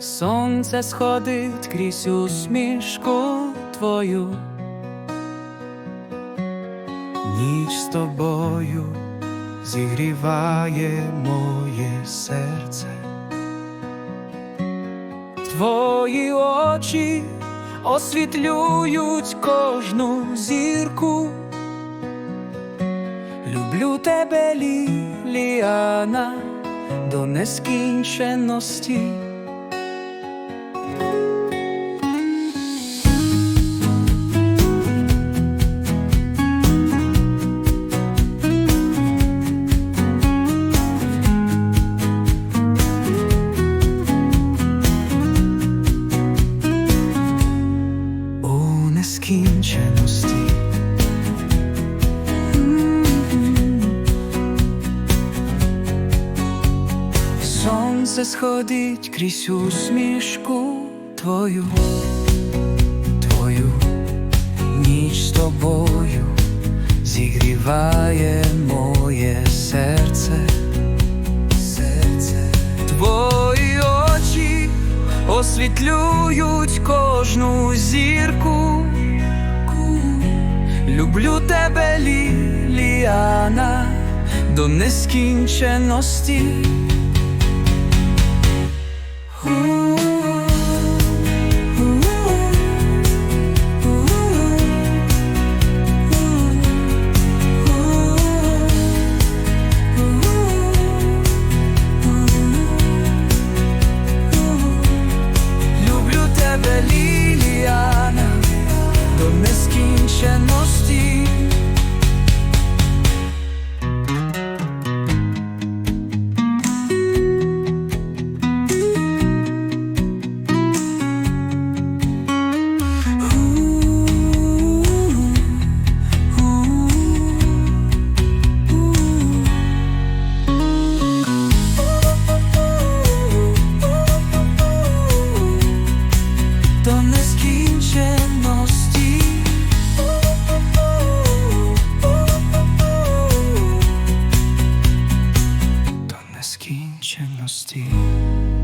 Сонце сходить крізь усмішку твою. Ніч з тобою зігріває моє серце. Твої очі освітлюють кожну зірку. Люблю тебе, Ліліана, до нескінченості. Сонце сходить крізь усмішку твою, твою ніч з тобою зігріває моє серце, серце, твої очі освітлюють кожну зірку. Люблю тебе, Ліліана, до нескінченості. Нескінченості. До нескінченості. majesty.